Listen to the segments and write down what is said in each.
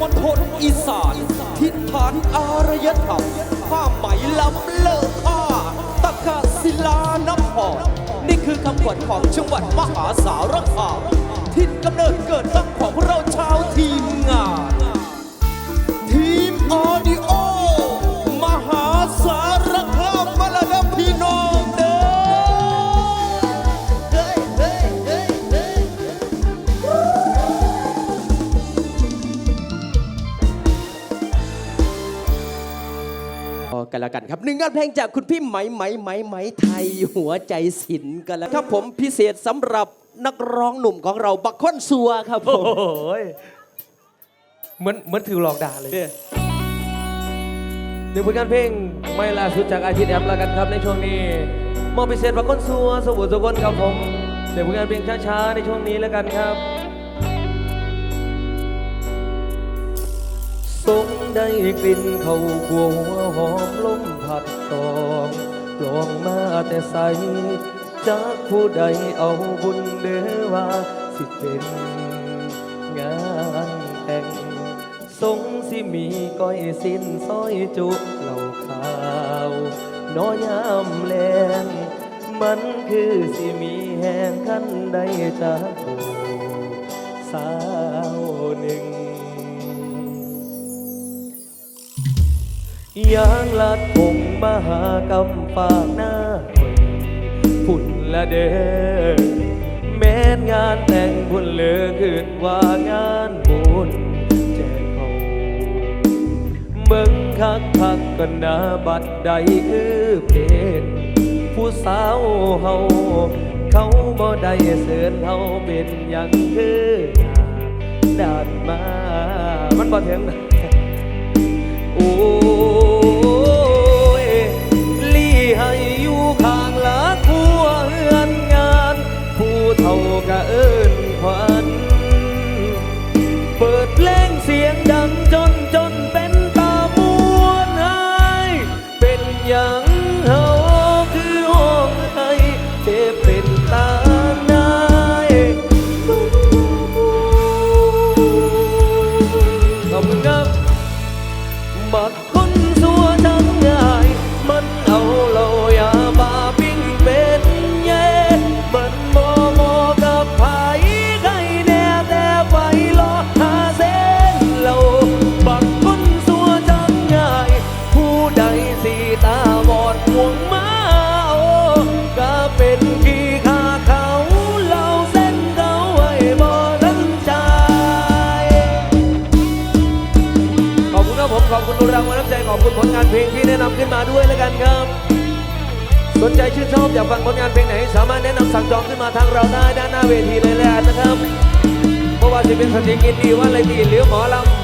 มณฑลอีสาน ทิศฐานอารยธรรมผ้าไหมล้ำเลิศผ้าตะกะศิลานับพอมนี่คือคำขวัญของจังหวัดมหาสารคามทิศกำเนิดเกิดตั้งของพวกเราชาวทีมงาน กันแล้วกันครับหนึ่งงานเพลงจากคุณพี่ไหมไหมไหมไหมไทยหัวใจศิลป์กันแล้วครับผมพิเศษสำหรับนักร้องหนุ่มของเราบักค้นซัวครับผโอ้มโหยเหมือนเหมือนถือหลอกด่าเลยเนี่ยหนึ่งผลงานเพลงไม่ล่าสุดจากอาทิตย์แอมแล้วกันครับในช่วงนี้มอบพิเศษบางคนสัวสวุสกุลครับผมหนึ่งผลงานเพลงช้าๆในช่วงนี้แล้วกันครับ สงได้กลิ่นเขาขัวหัวหอมลมผัดตองลองมาแต่ใสจากผู้ใดเอาบุญเด้อว่าสิเป็นงานแต่งสงสิมีก้อยสิ้นซอยจุเหล่าขาวน้อยามแลงมันคือสิมีแห่งคันใดจากผู้สาวหนึ่ง ยางลัดคงมหากำฝากหน้าพุ่นละเด้อแม้นงานแต่งพุ่นเหลือขึ้นว่างานบุญแจกเขาเบิ่งคักคักกันนาบัดใดคือเพศผู้สาวเฮาเขาบ่ได้เสือนเฮาเป็นอย่างคือหนาด้านมา มันบ่ถึงนะโอ้ ลี่ให้อยู่ข้างหลักหัวเฮือนงาน ผู้เท่ากะเอิญขวัญเปิดเพลงเสียงดัง นใจชื่นชอบอยากฟังผลงานเพลงไหน สามารถแนะนำสั่งจองขึ้นมาทางเราได้ด้านหน้าเวทีเลยแหละนะครับเพราะว่าจะเป็นสตรีกินดีว่าอะไรดีหรือหมอลำ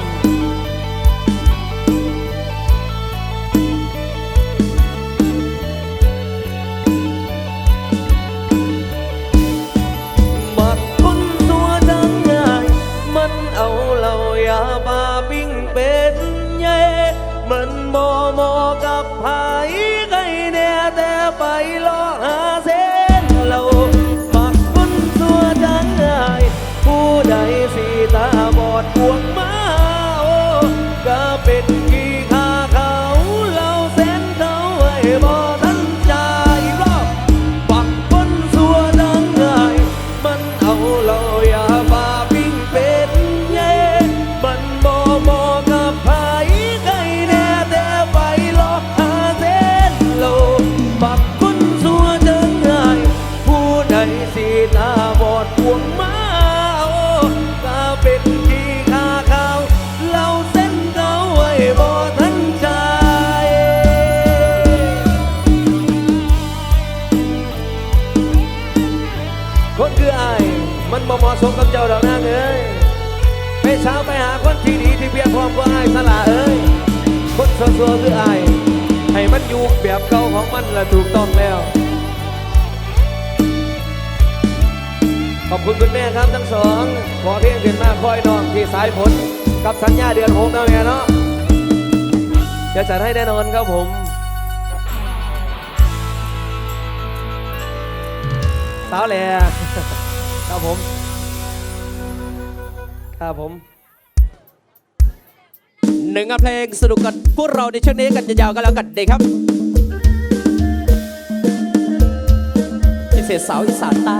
ายผลกับสัญญาเดือนหกนะแม่เนาะจะจัดให้แน่นอนครับผมสาวแหล่ครับผม ครับผมหนึ่งเพลงสนุกกับพวกเราในช่วงนี้กันยาวๆกันแล้วกันเด็กครับพิเศษสาวอีสานใต้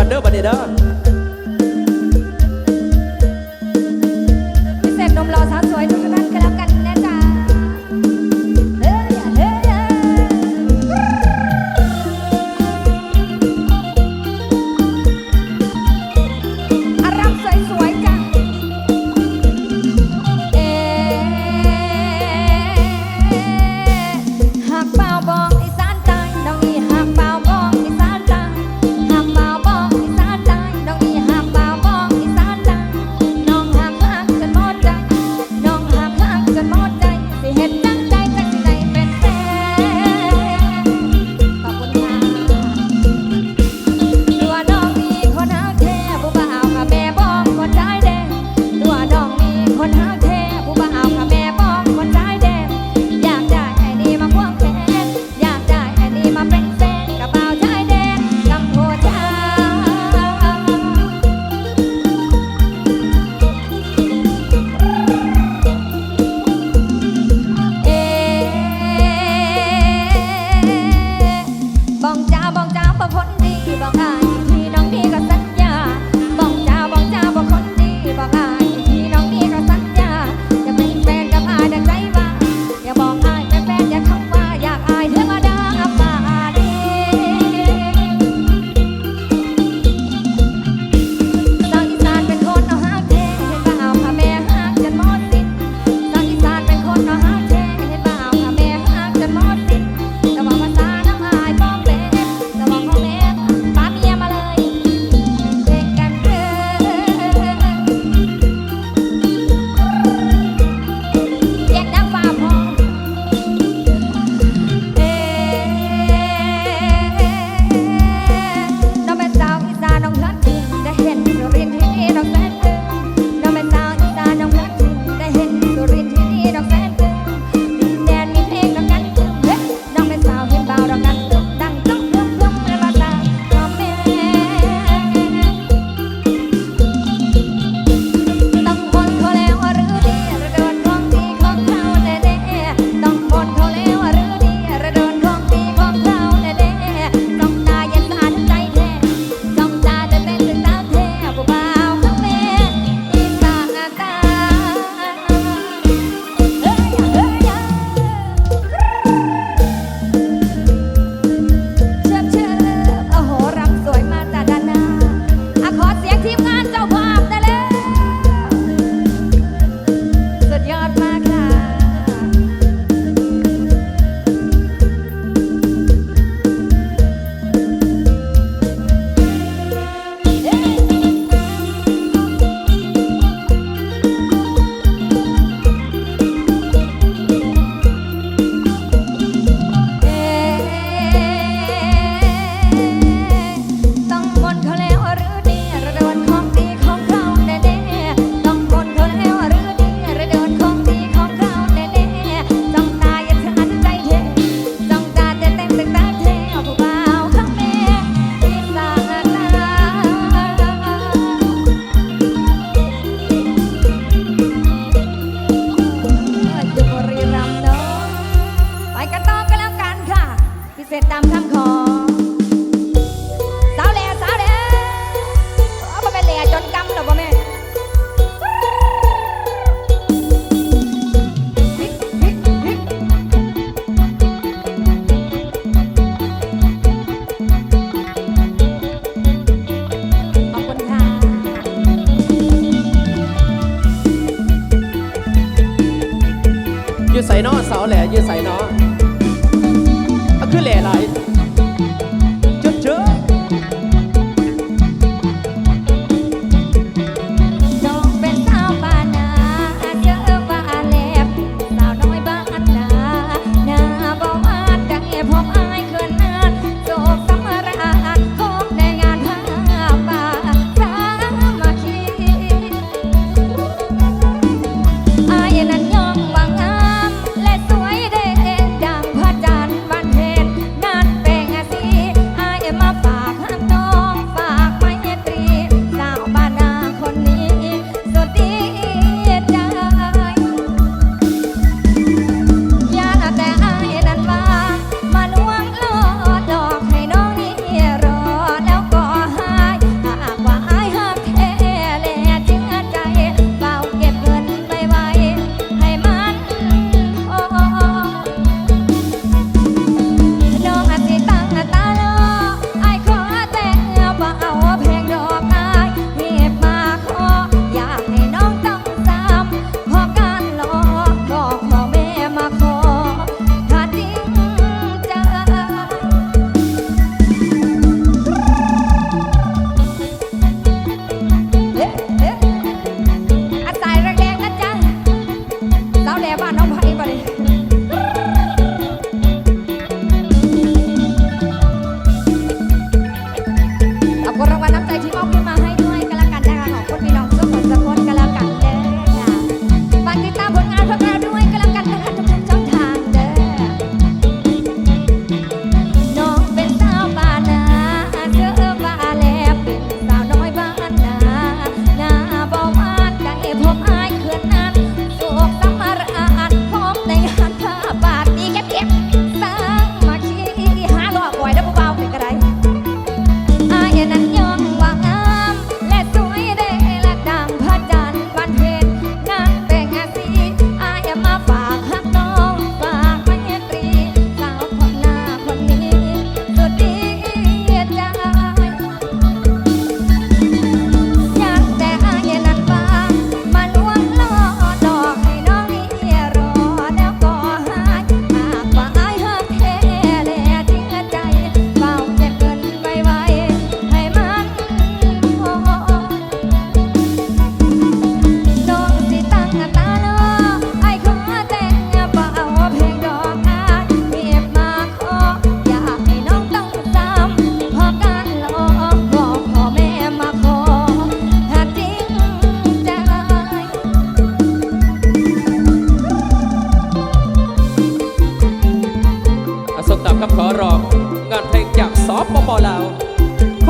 กันเด้อบันเด้อ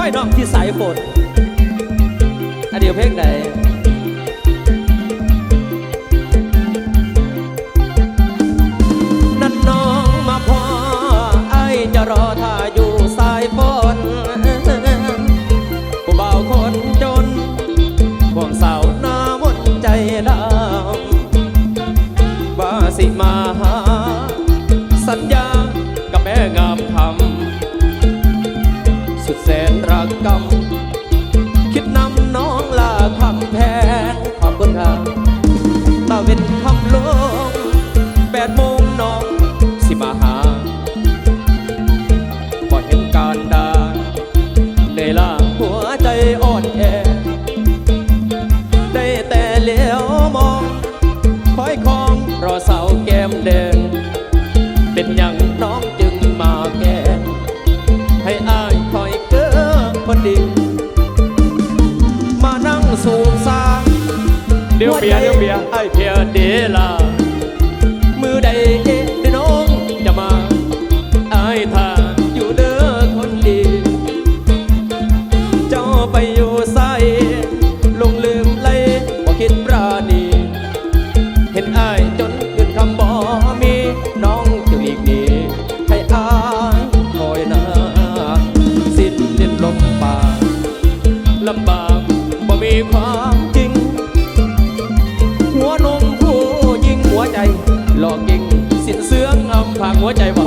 ค่อยน้องที่สายฝนอันเดียวเพลงไหน ไอเพียเดลา มือใดเอ๊ะน้องจะมาไอทาอยู่เด้อคนดี เจ้าไปอยู่ใส่ลงลืมไล่บ่คิดปราณี เห็นไอจนเกินคำบ่มีน้องจะหลีกหนีให้อายคอยนาสิ้นเล่นลมปากลำบากบ่มีความ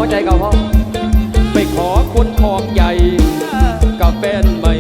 หัใจเก่าเขาไปขอคนทองใหญ่กับแฟนใหม่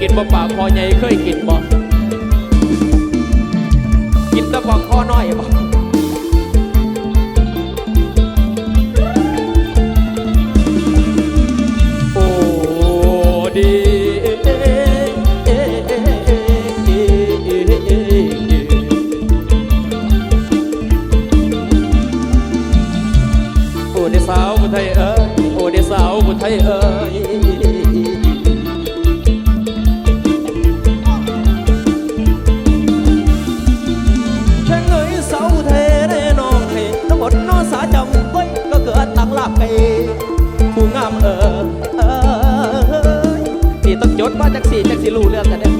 กินบ่ป่าคอใหญ่เคยกินบ่กินแต่บ่คอน้อยบ่ จดว่าจักสีจักสีรู้เรื่องกันเด้อ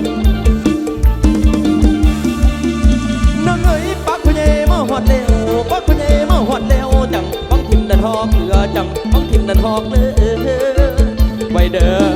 น้องเอ้ยปักคุณยายมาหอดเร็วปักคุณยายมาหอดเร็วจังบังทิมดันทอกเหลือจังบังทิมดันทอกเลยไปเด้อ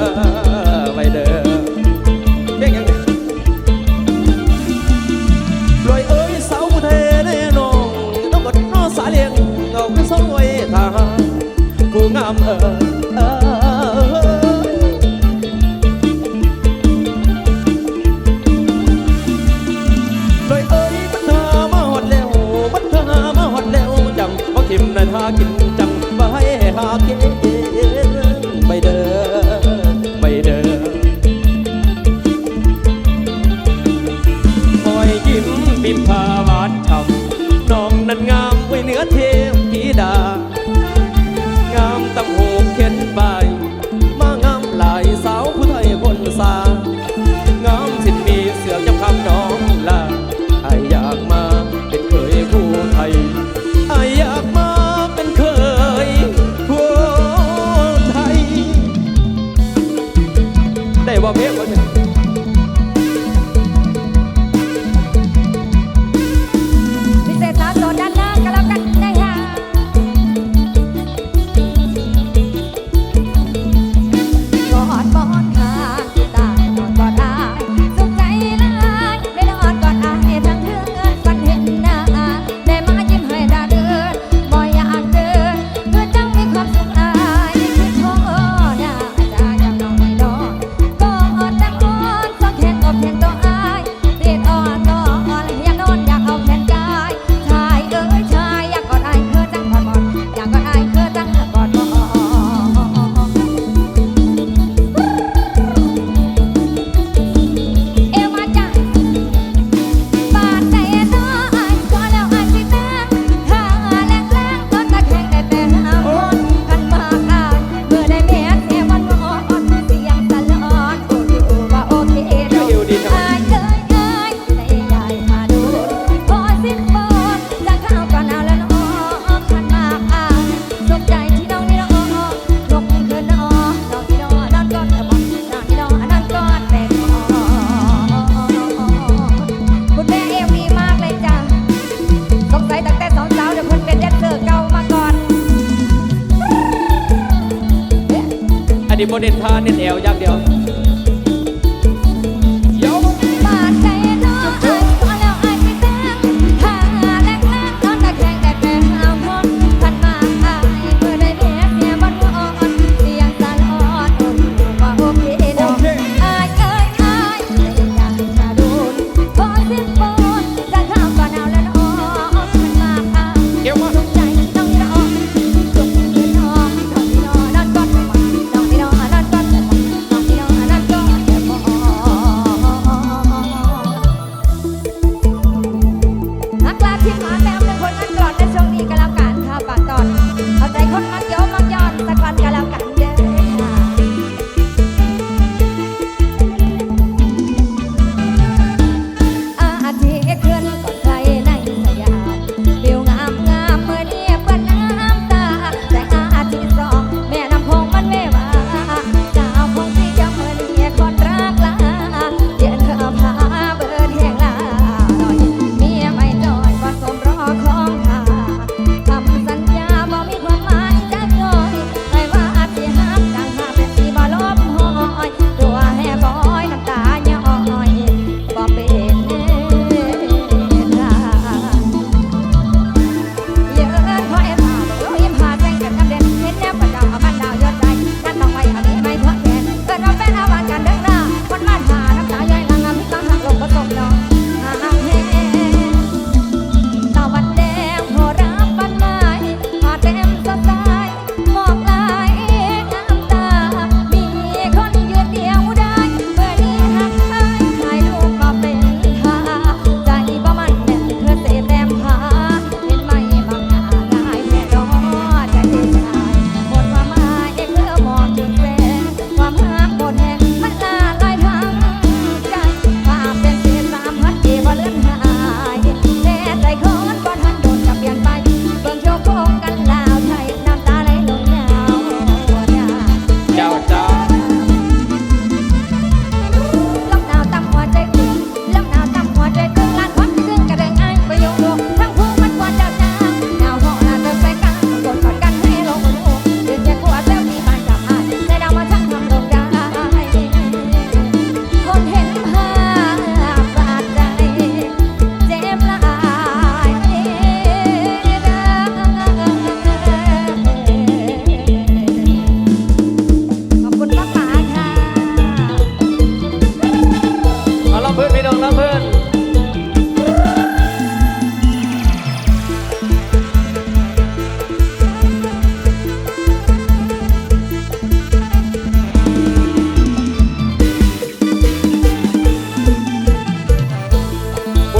บ่เน้นพาเน้นแอวอย่างเดียว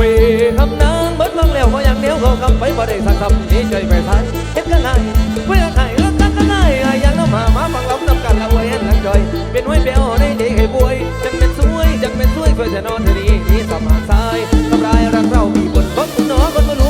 ยคำนางเบิดฟังแล้วก็อย่างเดียวเขาคำไปบ่ได้สักคำนี้เฉยไปท้นเฮ็ดกันไงเพื่อใครรักกันกันไงอ้ยังน้ำหามาฟังล้ำนำกันละไว้ยันหลังจอย เป็นห้วยเบลได้ดีให้บวยจังเป็นสวยจังเป็นสวยเพื่อจะนอนที่นี่นี่สมานสายทำลายรักเรามีบนบังน้อคนมา